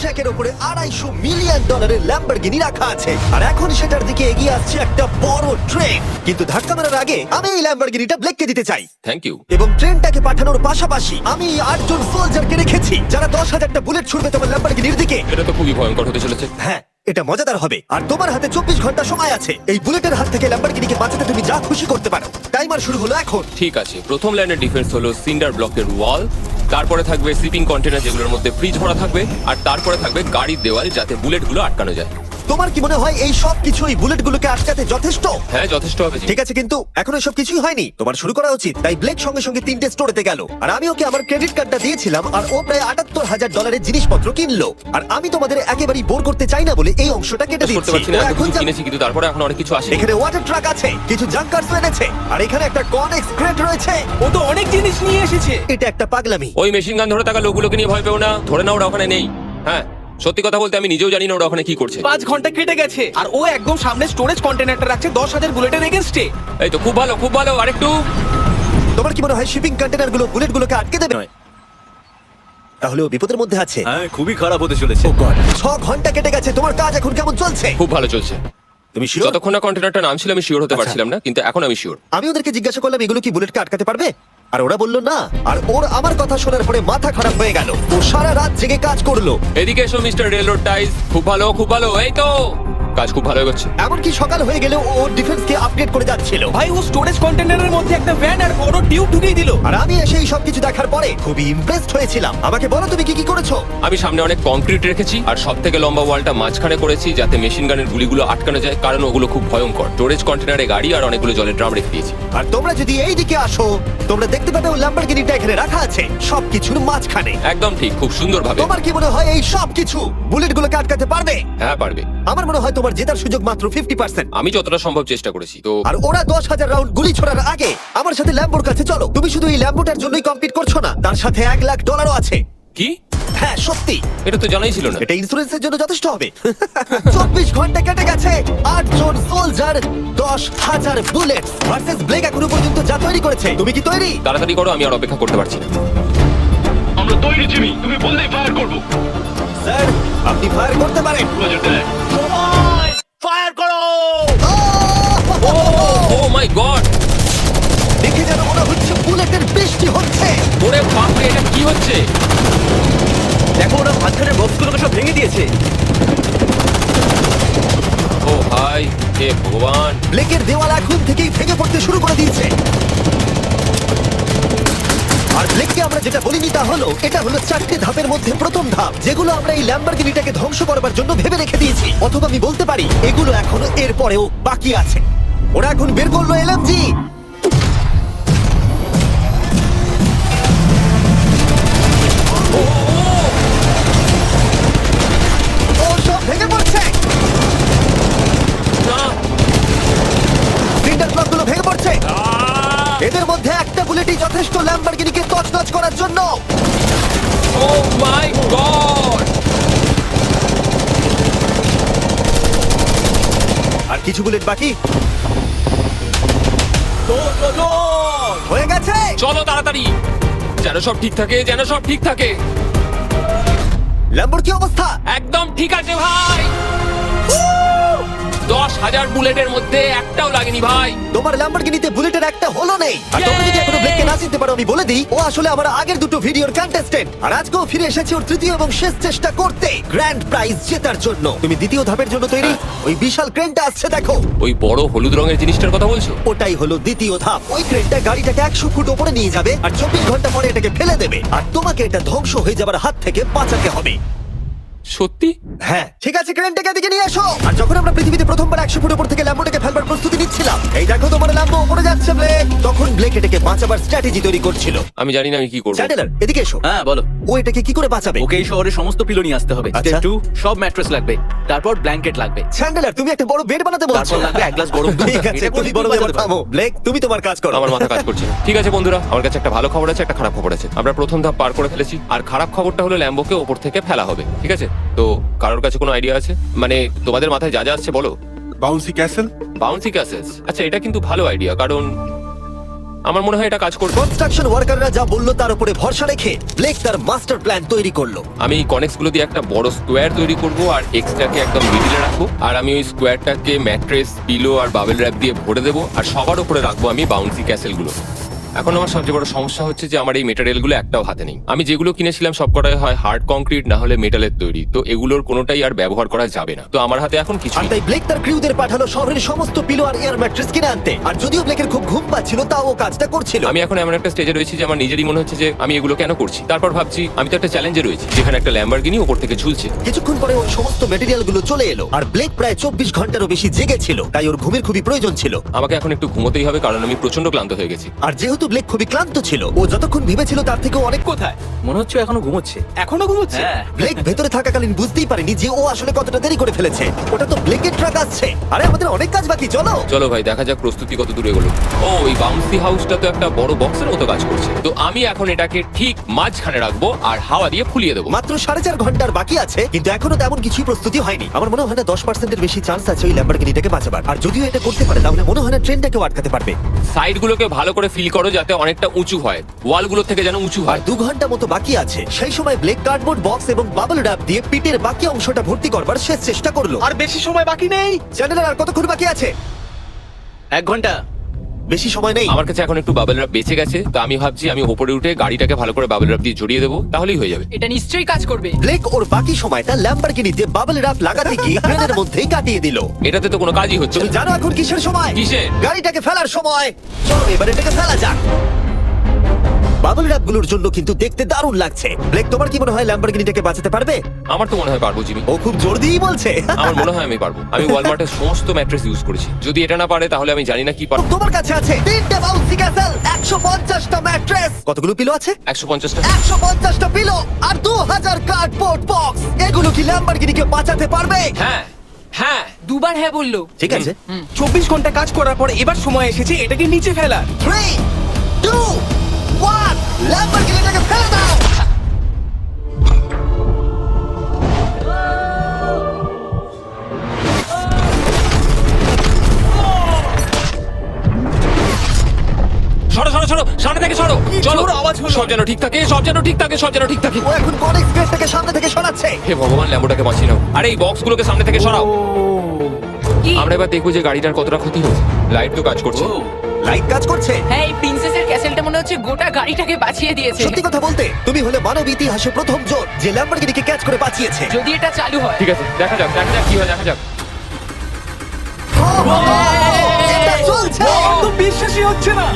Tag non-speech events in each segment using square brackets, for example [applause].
ট্র্যাকের উপরে আড়াইশো মিলিয়ন ডলারের ল্যাম্বরগিনি রাখা আছে। আর এখন সেটার দিকে এগিয়ে আসছে একটা বড় ট্রেন কিন্তু ধাক্কা মারার আগে আমি এই ল্যাম্বরগিনিটা ব্লেককে দিতে চাই। থ্যাংক ইউ এবং ট্রেনটাকে পাঠানোর পাশাপাশি আমি এই আটজন সোলজারকে রেখেছি যারা দশ হাজারটা বুলেট ছুড়বে তোমার ল্যাম্বরগিনির দিকে। এটা তো খুবই ভয়ঙ্কর হতে চলেছে। হ্যাঁ এটা মজাদার হবে। আর তোমার হাতে চব্বিশ ঘণ্টা সময় আছে। এই বুলেটের হাত থেকে ল্যাম্বরগিনিকে বাঁচাতে তুমি যা খুশি করতে পারো। টাইমার শুরু হলো এখন। ঠিক আছে প্রথম লাইনের ডিফেন্স হলো সিন্ডার ব্লকের ওয়াল তারপরে থাকবে স্লিপিং কন্টেনার যেগুলোর মধ্যে ফ্রিজ ভরা থাকবে, আর তারপরে থাকবে গাড়ির দেওয়াল যাতে বুলেটগুলো আটকানো যায়। তোমার কি মনে হয় এই সব কিছু এই বুলেটগুলোকে আটকাতে যথেষ্ট? হ্যাঁ যথেষ্ট হবে ঠিক আছে কিন্তু এখন এসব কিছুই হয়নি। তোমার শুরু করা উচিত তাই ব্লেক সঙ্গে সঙ্গে তিনটে স্টোরেতে গেল। আর আমি ওকে আমার ক্রেডিট কার্ডটা দিয়েছিলাম আর ও প্রায় আটাত্তর হাজার ডলারের জিনিসপত্র কিনলো। আর আমি তোমাদের একেবারেই বোর করতে চাই না বলে এই অংশটা কেটে করতে দিচ্ছি। পারছি না ও এখন যা- কিনেছি কিন্তু তারপরে এখন অনেক কিছু আসে এখানে ওয়াটার ট্রাক আছে কিছু জাঙ্কার্স এনেছে আর এখানে একটা কনেক্স ক্রেট রয়েছে। ও তো অনেক জিনিস নিয়ে এসেছে। এটা একটা পাগলামি। ওই মেশিন গান ধরে থাকা লোকগুলোকে নিয়ে ভয় পেও না ধরে না ওরা ওখানে নেই। হ্যাঁ সত্যি কথা বলতে আমি নিজেও জানি না ওরা ওখানে কি করছে। পাঁচ ঘণ্টা কেটে গেছে। আর ও একদম সামনে স্টোরেজ কন্টেনারটা রাখছে দশ হাজার বুলেটের এগেনস্টে এই তো খুব ভালো খুব ভালো আরেকটু। তোমার কি মনে হয় শিপিং কন্টেনারগুলো বুলেট গুলোকে আটকে দেবে? নয়। তাহলে ও বিপদের মধ্যে আছে। হ্যাঁ খুবই খারাপ হতে চলেছে। ও গড ঘণ্টা কেটে গেছে তোমার কাজ এখন কেমন চলছে? খুব ভালো চলছে। তুমি শিওর যতক্ষণ না কন্টেনারটা নাম ছিল আমি শিওর হতে আচ্ছা। পারছিলাম না কিন্তু এখন আমি শিওর আমি ওদেরকে জিজ্ঞাসা করলাম এগুলো কি বুলেটকে আটকাতে পারবে? আর ওরা বলল, না। আর ওর আমার কথা শোনার পরে মাথা খারাপ হয়ে গেল। ও সারা রাত জেগে কাজ করল। এদিকে এসো, মিস্টার রেলরোড টাইস খুব ভালো খুব ভালো। এই তো। কাজ খুব ভালো হচ্ছে এমনকি সকাল হয়ে গেলে ও ডিফেন্সকে আপডেট করে যাচ্ছিল। ভাই ও স্টোরেজ কন্টেনারের মধ্যে একটা ভ্যান আর বড় টিউব ঢুকিয়ে দিল। আর আমি এসে এই সবকিছু দেখার পরে খুবই ইমপ্রেসড হয়েছিলাম। আমাকে বলো তুমি কি কি করেছ? আমি সামনে অনেক কংক্রিট রেখেছি আর সব থেকে লম্বা ওয়ালটা মাঝখানে করেছি যাতে মেশিন গানের গুলিগুলো আটকানো যায় কারণ ওগুলো খুব ভয়ঙ্কর। স্টোরেজ কন্টেনারে গাড়ি আর অনেকগুলো জলের ড্রাম রেখে দিয়েছি। আর তোমরা যদি এই দিকে আসো তোমরা দেখতে পাবে ও ল্যাম্বরগিনিটা এখানে রাখা আছে সবকিছুর মাঝখানে। একদম ঠিক খুব সুন্দরভাবে। তোমার কি মনে হয় এই সব কিছু বুলেটগুলোকে আটকাতে পারবে? হ্যাঁ পারবে। আমার মনে হয় তোমার জেতার সুযোগ মাত্র ফিফটি পার্সেন্ট আমি যতটা সম্ভব চেষ্টা করেছি তো আর ওরা দশ হাজার রাউন্ড গুলি ছোড়ার আগে আমার সাথে ল্যাম্বোর কাছে চলো। তুমি শুধু এই ল্যাম্বোটার জন্যই কম্পিট করছ না তার সাথে এক লাখ ডলারও আছে। কি? হ্যাঁ সত্যি। এটা তো জানাই ছিল না। এটা ইন্স্যুরেন্সের জন্য যথেষ্ট হবে। [laughs] চব্বিশ ঘণ্টা কেটে গেছে। আট জন সোলজার দশ হাজার বুলেট ভার্সেস ব্লেক এখনও পর্যন্ত যা তৈরি করেছে। তুমি কি তৈরি? তাড়াতাড়ি করো আমি আর অপেক্ষা করতে পারছি না। আমরা তৈরি জিমি। তুমি বললেই ফায়ার করব। স্যার আপনি ফায়ার করতে পারেন। রোজার দেখ ফায়ার করো ও মাই গড দেখে যেন মনে হচ্ছে বুলেটের বৃষ্টি হচ্ছে। ওরে বাপরে এটা কি হচ্ছে? দেখো ওরা মাঝখানের বক্সগুলোকে সব ভেঙে দিয়েছে। ও ভাই হে ভগবান। ব্লেকের দেওয়াল এখন থেকেই ভেঙে পড়তে শুরু করে দিয়েছে। আর ব্লেককে আমরা যেটা বলিনি তা হলো এটা হলো চারটে ধাপের মধ্যে প্রথম ধাপ যেগুলো আমরা এই ল্যাম্বরগিনিটাকে ধ্বংস করবার জন্য ভেবে রেখে দিয়েছি। অথবা আমি বলতে পারি এগুলো এখনও এর পরেও বাকি আছে। ওরা এখন বের করল এলএমজি যথেষ্ট ল্যাম্বরগিনিকে তছনছ করার জন্য। ও মাই গড আর কিছু বুলেট বাকি? হয়ে গেছে! চলো তাড়াতাড়ি। যেন সব ঠিক থাকে যেন সব ঠিক থাকে। ল্যাম্বর কি অবস্থা! একদম ঠিক আছে ভাই! দশ হাজার বুলেটের মধ্যে একটাও লাগেনি ভাই। তোমার ল্যাম্বরগিনিতে বুলেটের একটা হলো নেই। আর তোমরা যদি এখনও ব্লেককে না চিনতে পারো আমি বলে দিই ও আসলে আমার আগের দুটো ভিডিওর কন্টেস্টেন্ট আর আজকেও ফিরে এসেছে ওর তৃতীয় এবং শেষ চেষ্টা করতে গ্র্যান্ড প্রাইজ জেতার জন্য। তুমি দ্বিতীয় ধাপের জন্য তৈরি ওই বিশাল ক্রেনটা আসছে দেখো। ওই বড় হলুদ রঙের জিনিসটার কথা বলছো? ওটাই হলো দ্বিতীয় ধাপ। ওই ক্রেনটা গাড়িটাকে একশো ফুট ওপরে নিয়ে যাবে আর চব্বিশ ঘণ্টা পরে এটাকে ফেলে দেবে। আর তোমাকে এটা ধ্বংস হয়ে যাবার হাত থেকে বাঁচাতে হবে। সত্যি? হ্যাঁ। ঠিক আছে ক্রেনটাকে এদিকে নিয়ে এসো। আর যখন আমরা পৃথিবীতে প্রথমবার একশো ফুট উপর থেকে ল্যাম্বোটাকে ফেলবার প্রস্তুতি নিচ্ছিলাম এই দেখো তোমার ল্যাম্বো উপরে যাচ্ছে ব্লেক। তখন ব্লেক এটাকে বাঁচাবার স্ট্র্যাটেজি তৈরি করছিল। আমি জানি না আমি কি করব। চ্যান্ডেলার এদিকে এসো। হ্যাঁ বলো। ও এটাকে কি করে বাঁচাবে? ওকে এই শহরে সমস্ত পিলো নিয়ে আসতে হবে। আচ্ছা। স্টেপ টু সব ম্যাট্রেস লাগবে। তারপর ব্ল্যাঙ্কেট লাগবে। চ্যান্ডেলার তুমি একটা বড় বেড বানাতে বলছো। তারপর লাগবে এক গ্লাস গরম দুধ। ঠিক আছে এটা তুমি বড় ব্যাপার থামো ব্লেক তুমি তোমার কাজ করো। আমার মাথা কাজ করছে না। ঠিক আছে বন্ধুরা আমার কাছে একটা ভালো খবর আছে একটা খারাপ খবর আছে। আমরা প্রথম ধাপ পার করে ফেলেছি। আর খারাপ খবরটা হলো ল্যাম্বোকে ওপর থেকে ফেলা হবে। ঠিক আছে? তো কারোর কাছে কোনো আইডিয়া আছে? মানে তোমাদের মাথায় যা যা আসছে বলো। বাউন্সি ক্যাসেল বাউন্সি ক্যাসেস আচ্ছা এটা কিন্তু ভালো আইডিয়া কারণ আমার মনে হয় এটা কাজ করবে। কনস্ট্রাকশন ওয়ার্কাররা যা বলল তার উপরে ভরসা রেখে ব্লেক তার মাস্টার প্ল্যান তৈরি করল। আমি কনেক্সগুলো দিয়ে একটা বড় স্কোয়ার তৈরি করব আর এক্সট্রাকে একদম মিডিলে রাখব। আর আমি ওই স্কোয়ারটাকে ম্যাট্রেস পিলো আর বাবেল র্যাপ দিয়ে ভরে দেবো। আর সবার উপরে রাখব আমি বাউন্সি ক্যাসেলগুলো। এখন আমার সবচেয়ে বড় সমস্যা হচ্ছে যে আমার এই মেটেরিয়ালগুলো একটাও হাতে নেই। আমি যেগুলো কিনেছিলাম সবকটাই হয় হার্ড কংক্রিট না হলে মেটালের তৈরি। তো এগুলোর কোনোটাই আর ব্যবহার করা যাবে না। তো আমার হাতে এখন কিছু আর তাই ব্লেক তার ক্রিউদের পাঠালো শহরের সমস্ত পিলো আর এয়ার ম্যাট্রেস কিনে আনতে। আর যদিও ব্লেকের খুব ঘুম পাচ্ছিল তাও ও কাজটা করছিল। আমি এখন এমন একটা স্টেজে রয়েছি যে আমার নিজেরই মনে হচ্ছে যে আমি এগুলো কেন করছি। তারপর ভাবছি আমি তো একটা চ্যালেঞ্জে রয়েছি যেখানে একটা ল্যাম্বারগিনি ওপর থেকে ঝুলছে। কিছুক্ষণ পরে ওই সমস্ত মেটেরিয়ালগুলো চলে এলো। আর ব্লেক প্রায় চব্বিশ ঘন্টারও বেশি জেগেছিল তাই ওর ঘুমের খুবই প্রয়োজন ছিল। আমাকে এখন একটু ঘুমোতেই হবে কারণ আমি প্রচণ্ড ক্লান্ত হয়ে গেছি। আর যেহেতু ব্লেক খুবই ক্লান্ত ছিল। ও যতক্ষণ ভেবেছিল তার থেকেও অনেক কোথায়। মনে হচ্ছে ও এখনও ঘুমোচ্ছে। এখনও ঘুমোচ্ছে? হ্যাঁ। ব্লেক ভেতরে থাকাকালীন বুঝতেই পারেনি যে ও আসলে কতটা দেরি করে ফেলেছে। ওটা তো ব্লেকের ট্রাক আসছে। আরে আমাদের অনেক কাজ বাকি চলো। চলো ভাই দেখা যাক প্রস্তুতি কত দূরে গেলো ও এই বাউন্সি হাউসটা তো একটা বড় বক্সের মতো কাজ করছে। তো আমি এখন এটাকে ঠিক মাঝখানে রাখব আর হাওয়া দিয়ে ফুলিয়ে দেবো। মাত্র সাড়ে চার ঘণ্টার বাকি আছে কিন্তু এখনও তেমন কিছুই প্রস্তুতি হয়নি। আমার মনে হয় না দশ পার্সেন্টের বেশি চান্স আছে ওই ল্যাম্বরগিনিটাকে বাঁচাবার। আর যদিও এটা করতে পারে তাহলে মনে হয় না ট্রেনটাকেও আটকাতে পারবে। সাইডগুলোকে ভালো করে ফিল করো যাতে অনেকটা উঁচু হয়। ওয়ালগুলো থেকে যেন উঁচু আর হয় দু ঘণ্টা মতো বাকি আছে। সেই সময় ব্লেক কার্ডবোর্ড বক্স এবং বাবল র্যাপ দিয়ে পিটের বাকি অংশটা ভর্তি করবার শেষ চেষ্টা করল। আর আর বেশি সময় বাকি নেই? চ্যানেলের আর কতক্ষণ বাকি আছে? এক ঘণ্টা। বেশি সময় নেই। আমার কাছে এখন একটু বাবেল রাব বেঁচে গেছে তো আমি ভাবছি আমি ওপরে উঠে গাড়িটাকে ভালো করে বাবেল রাব দিয়ে জড়িয়ে দেবো তাহলেই হয়ে যাবে। এটা নিশ্চয়ই কাজ করবে। ব্লেক ওর বাকি সময়টা ল্যাম্বরগিনিতে বাবেল রাব লাগাতে গিয়ে ট্রেনের মধ্যেই কাটিয়ে দিল। এটাতে তো কোনো কাজই হচ্ছে তুমি না। জানো এখন কিসের সময়? কিসের? গাড়িটাকে ফেলার সময়। চলো এবার এটাকে ফেলা যাক। বাবল র্যাপগুলোর জন্য কিন্তু দেখতে দারুণ লাগছে। ব্লেক তোমার কি মনে হয় ল্যাম্বরগিনিটাকে বাঁচাতে পারবে? আমার তো মনে হয় পারব জিমি। ও খুব জোর দিয়েই বলছে। আমার মনে হয় আমি পারব। আমি ওয়ালমার্টের সমস্ত ম্যাট্রেস ইউজ করেছি। যদি এটা না পারে তাহলে আমি জানি না কি পারব। তোমার কাছে আছে তিনটে বাউন্সি ক্যাসেল একশো পঞ্চাশটা ম্যাট্রেস কতগুলো পিলো আছে? একশো পঞ্চাশটা। একশো পঞ্চাশটা পিলো আর দু হাজার কার্ডবোর্ড বক্স এগুলো কি ল্যাম্বরগিনিকে বাঁচাতে পারবে? হ্যাঁ হ্যাঁ। দুবার হ্যাঁ বলল। ঠিক আছে। চব্বিশ ঘণ্টা কাজ করার পর এবার সময় এসেছে এটাকে নিচে ফেলার। থ্রি টু ল্যাম্বরগিনিটাকে ফেলে দাও সরো সরো সরো সামনে থেকে সরো। চলো। জোর আওয়াজ হলো। সব যেন ঠিক থাকে সব যেন ঠিক থাকে সব যেন ঠিক থাকে। ও এখন কনেক্স গেটটাকে সামনে থেকে সরাচ্ছে? হে ভগবান ল্যাম্বোটাকে বাঁচিয়ে নাও। আরে এই বক্সগুলোকে সামনে থেকে সরাও। আমরা এবার দেখব যে গাড়িটার কতটা ক্ষতি হয়েছে লাইট তো কাজ করছে। লাইট কাজ করছে? হ্যাঁ এই ক্যাসেলটা মনে হচ্ছে গোটা গাড়িটাকে বাঁচিয়ে দিয়েছে। সত্যি কথা বলতে তুমি হলে মানব ইতিহাসে প্রথম জোর যে ল্যাম্বরগিনিকে ক্যাচ করে বাঁচিয়েছে। যদি এটা চালু হয়। ঠিক আছে দেখা যাক দেখা যাক কি হয় দেখা যাক। এটা চলছে বিশ্বাসই হচ্ছে না।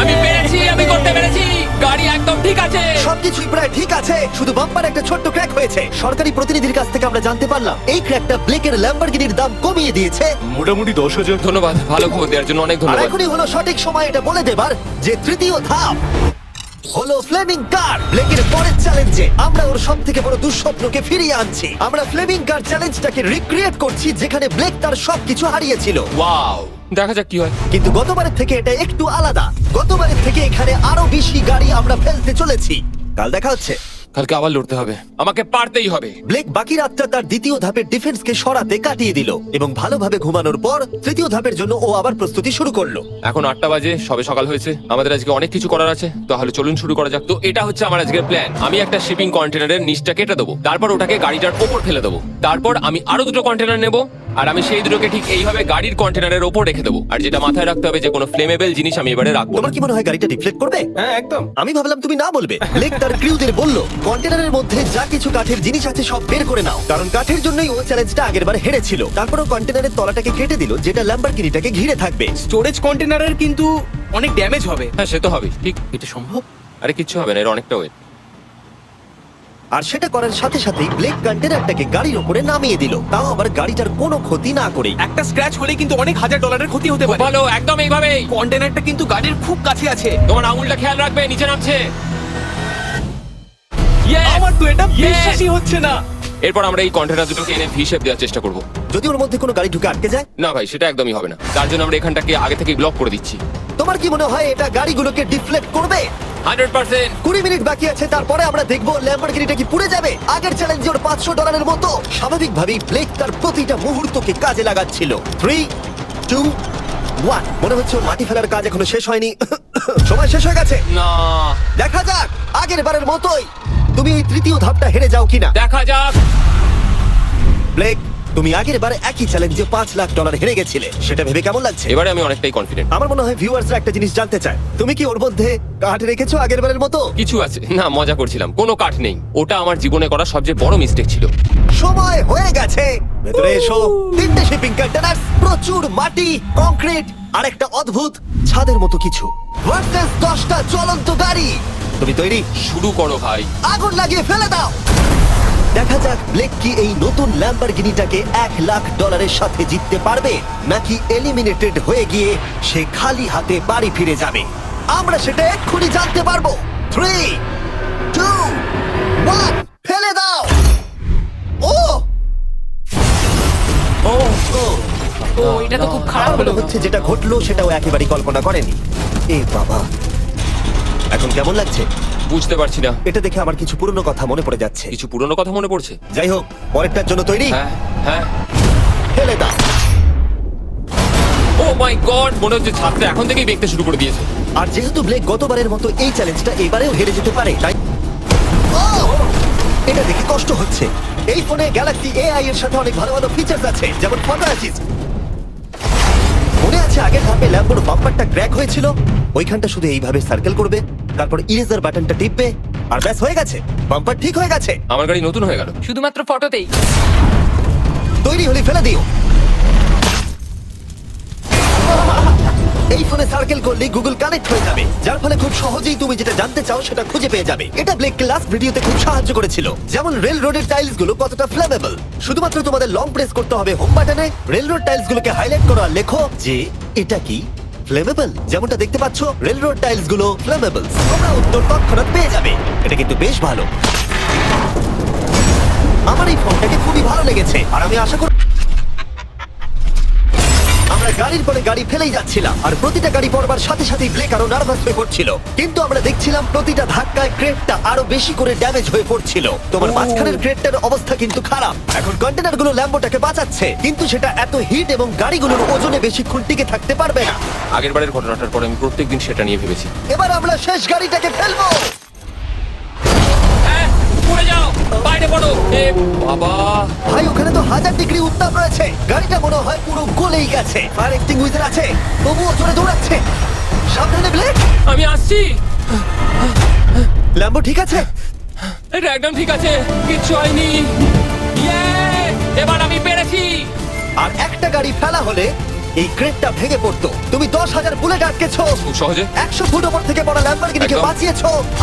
আমি পেরেছি আমি করতে পেরেছি। গাড়ি একদম ঠিক আছে। সবকিছুই প্রায় ঠিক আছে শুধু বাম্পার একটা ছোট্ট ক্র্যাক হয়েছে। সরকারি প্রতিনিধির কাছ থেকে আমরা জানতে পারলাম এই ক্র্যাকটা ব্লেকের ল্যাম্বরগিনির দাম কমিয়ে দিয়েছে। মোটামুটি দশ হাজার। ধন্যবাদ ভালো খবর দেওয়ার জন্য অনেক আর ধন্যবাদ। এখনই হলো সঠিক সময় এটা বলে দেবার যে তৃতীয় ধাপ হলো ফ্লেমিং কার ব্লেকের পরের চ্যালেঞ্জে আমরা ওর সব থেকে বড় দুঃস্বপ্নকে ফিরিয়ে আনছি। আমরা ফ্লেমিং কার চ্যালেঞ্জটাকে রিক্রিয়েট করছি যেখানে ব্লেক তার সবকিছু হারিয়েছিল। ওয়াও দেখা যাক কি হয়। কিন্তু গতবারের থেকে এটা একটু আলাদা। গতবারের থেকে এখানে আরও বেশি গাড়ি আমরা ফেলতে চলেছি। কাল দেখা হচ্ছে। কালকে আবার লড়তে হবে। আমাকে পারতেই হবে। ব্লেক বাকি রাতটা তার দ্বিতীয় ধাপের ডিফেন্সকে সরাতে কাটিয়ে দিল এবং ভালোভাবে ঘুমানোর পর তৃতীয় ধাপের জন্য ও আবার প্রস্তুতি শুরু করল। এখন আটটা বাজে সবে সকাল হয়েছে। আমাদের আজকে অনেক কিছু করার আছে। তাহলে চলুন শুরু করা যাক। তো এটা হচ্ছে আমার আজকের প্ল্যান আমি একটা শিপিং কন্টেনারের নিচটা কেটে দেবো। তারপর ওটাকে গাড়িটার ওপর ফেলে দেবো। তারপর আমি আরও দুটো কন্টেনার নেব। আর আমি সেই দুটোকে ঠিক এইভাবে গাড়ির কন্টেনারের ওপর রেখে দেবো। আর যেটা মাথায় রাখতে হবে যে কোনো ফ্লেমেবল জিনিস আমি এবারে রাখব তোমার কি মনে হয় গাড়িটা রিফ্লেক্ট করবে? হ্যাঁ একদম। আমি ভাবলাম তুমি না বলবে। ব্লেক তার ক্রিউদের বলল কন্টেনারের মধ্যে যা কিছু কাঠের জিনিস আছে সব বের করে নাও। কারণ কাঠের জন্যই ও চ্যালেঞ্জটা আগের বার হেরেছিল। তারপরও কন্টেনারের তলাটাকে কেটে দিল যেটা ল্যাম্বরগিনিটাকে ঘিরে থাকবে। স্টোরেজ কন্টেনারের কিন্তু অনেক ড্যামেজ হবে। হ্যাঁ সে তো হবে ঠিক। এটা সম্ভব? আরে কিচ্ছু হবে না এর অনেকটা ওয়েট আর সেটা করার সাথে সাথেই ব্লেক কন্টেনারটাকে গাড়ির উপরে নামিয়ে দিল। তাও আবার গাড়িটার কোনো ক্ষতি না করেই। একটা স্ক্র্যাচ হলে কিন্তু অনেক হাজার ডলারের ক্ষতি হতে পারে। ভালো একদম এইভাবেই। কন্টেনারটা কিন্তু গাড়ির খুব কাছে আছে। তোমার আঙুলটা খেয়াল রাখবে নিচে নামছে। আমার তো এটা বিশ্বাসই হচ্ছে না। এরপর আমরা এই কন্টেনার দুটোকে এনে হিসেব দেওয়ার চেষ্টা করব। যদি ওর মধ্যে কোনো গাড়ি ঢুকে আটকে যায়? না ভাই সেটা একদমই হবে না। তার জন্য আমরা এখানটাকে আগে থেকে ব্লক করে দিচ্ছি। তোমার কি মনে হয় এটা গাড়িগুলোকে ডিফ্লেক্ট করবে? Hundred percent. কুড়ি মিনিট বাকি আছে তারপরে আমরা দেখব ল্যাম্বরগিনিটা কি পুড়ে যাবে। আগের চ্যালেঞ্জে ওর পাঁচশো ডলারের মতো। স্বাভাবিকভাবেই ব্লেক তার প্রতিটা মুহূর্তকে কাজে লাগাচ্ছিল। থ্রি টু ওয়ান মনে হচ্ছে ওর মাটি ফেলার কাজ এখনও শেষ হয়নি। [coughs] সময় শেষ হয়ে গেছে। না। দেখা যাক আগের বারের মতোই। তুমি এই তৃতীয় ধাপটা হেরে যাও কিনা। দেখা যাক। ব্লেক তুমি আগের বারে একই চ্যালেঞ্জে পাঁচ লাখ ডলার হেরে গেছিলে। সেটা ভেবে কেমন লাগছে? এবারে আমি অনেকটাই কনফিডেন্ট আমার মনে হয় ভিউয়ার্সরা একটা জিনিস জানতে চায়। তুমি কি ওর মধ্যে কাঠ রেখেছো আগের বারের মতো? কিছু আছে। না মজা করছিলাম। কোনো কাঠ নেই। ওটা আমার জীবনে করা সবচেয়ে বড় মিস্টেক ছিল। সময় হয়ে গেছে। ভেতরে এসো। তিনটে শিপিং কন্টেনার প্রচুর মাটি কংক্রিট আর একটা অদ্ভুত ছাদের মতো কিছু। ভার্সেস দশটা চলন্ত গাড়ি। তুমি তৈরি। শুরু করো ভাই। আগুন লাগিয়ে ফেলে দাও। দেখা যাক ব্লেক কি এই নতুন ল্যাম্বরগিনিটাকে এক লাখ ডলারের সাথে জিততে পারবে নাকি এলিমিনেটেড হয়ে গিয়ে সে খালি হাতে বাড়ি ফিরে যাবে। আমরা সেটা এক্ষুনি জানতে পারব। থ্রি টু ওয়ান ফেলে দাও! ও! ও ও ও এটা তো খুব খারাপ হলো। হচ্ছে যেটা ঘটলো সেটাও একেবারেই কল্পনা করেনি। এ বাবা। এখন কেমন লাগছে? বুঝতে পারছি না। এটা দেখে আমার কিছু পুরনো কথা মনে পড়ে যাচ্ছে। কিছু পুরনো কথা মনে পড়ছে? যাই হোক পরেরটার জন্য তৈরি। হ্যাঁ হ্যাঁ। ফেলে দাও। ও মাই গড মনে হচ্ছে ছাদটা এখন থেকেই দেখতে শুরু করে দিয়েছে। আর যেহেতু ব্লেক গতবারের মতো এই চ্যালেঞ্জটা এবারেও হেরে যেতে পারে তাই এটা দেখে কষ্ট হচ্ছে। এই ফোনে গ্যালাক্সি এআই এর সাথে অনেক ভালো ভালো ফিচার্স আছে যেমন ফটো অ্যাসিস্ট মনে আছে আগের ধাপে ল্যাম্বোর বাম্পারটা ক্র্যাক হয়েছিল? ওইখানটা শুধু এইভাবে সার্কেল করবে? তারপর ইরেজার বাটনটা টিপবে আর ব্যাস হয়ে গেছে। বাম্পার ঠিক হয়ে গেছে। আমার গাড়ি নতুন হয়ে গেল। শুধুমাত্র ফটোতেই। তৈরি হলে ফেলে দিও। এই ফোনে সার্কেল করলে গুগল কানেক্ট হয়ে যাবে। যার ফলে খুব সহজেই তুমি যেটা জানতে চাও সেটা খুঁজে পেয়ে যাবে। এটা ব্লেক লাস্ট ভিডিওতে খুব সাহায্য করেছিল। যেমন রেল রোডের টাইলসগুলো কতটা ফ্লেমেবল শুধুমাত্র তোমাদের লং প্রেস করতে হবে হোম বাটনে রেল রোড টাইলস গুলোকে হাইলাইট করো আর লেখো যে এটা কি? ফ্লেমেবল যেমনটা দেখতে পাচ্ছ রেল রোড টাইলসগুলো ফ্লেমেবল তোমরা উত্তর তৎক্ষণাৎ পেয়ে যাবে। এটা কিন্তু বেশ ভালো। আমার এই ফোনটাকে খুবই ভালো লেগেছে। আর আমি আশা করি আমরা গাড়ির পরে গাড়ি ফেলেই যাচ্ছিলাম আর প্রতিটা গাড়ি পড়বার সাথে সাথেই ব্লেক আরও নার্ভাস হয়ে পড়ছিল। কিন্তু আমরা দেখছিলাম প্রতিটা ধাক্কায় ক্রেটটা আরও বেশি করে ড্যামেজ হয়ে পড়ছিল। তোমার মাঝখানের ক্রেটটার অবস্থা কিন্তু খারাপ। এখন কন্টেনারগুলো ল্যাম্বোটাকে বাঁচাচ্ছে কিন্তু সেটা এত হিট এবং গাড়িগুলোর ওজনে বেশিক্ষণ টিকে থাকতে পারবে না। আগের বারের ঘটনাটার পর আমি প্রত্যেকদিন সেটা নিয়ে ভেবেছি। এবার আমরা শেষ গাড়িটাকে ফেলব! বাইরে পড়ো। এ বাবা। ভাই ওখানে তো হাজার ডিগ্রি উত্তাপ রয়েছে। গাড়িটা মনে হয় পুরো গলেই গেছে। ফায়ার এক্সটিংগুইজার আছে। তবুও জোরে দৌড়াচ্ছে। সাবধানে ব্লেক আমি আসছি। ল্যাম্বো ঠিক আছে? এটা একদম ঠিক আছে। কিচ্ছু হয়নি। Yay! এবার আমি পেরেছি। আর একটা গাড়ি ফেলা হলে এই ক্রেটটা ভেঙে পড়তো। তুমি দশ হাজার বুলেট আটকেছো। খুব সহজে। একশো ফুট ওপর থেকে পড়া ল্যাম্বরগিনিকে একদম। বাঁচিয়েছো। আর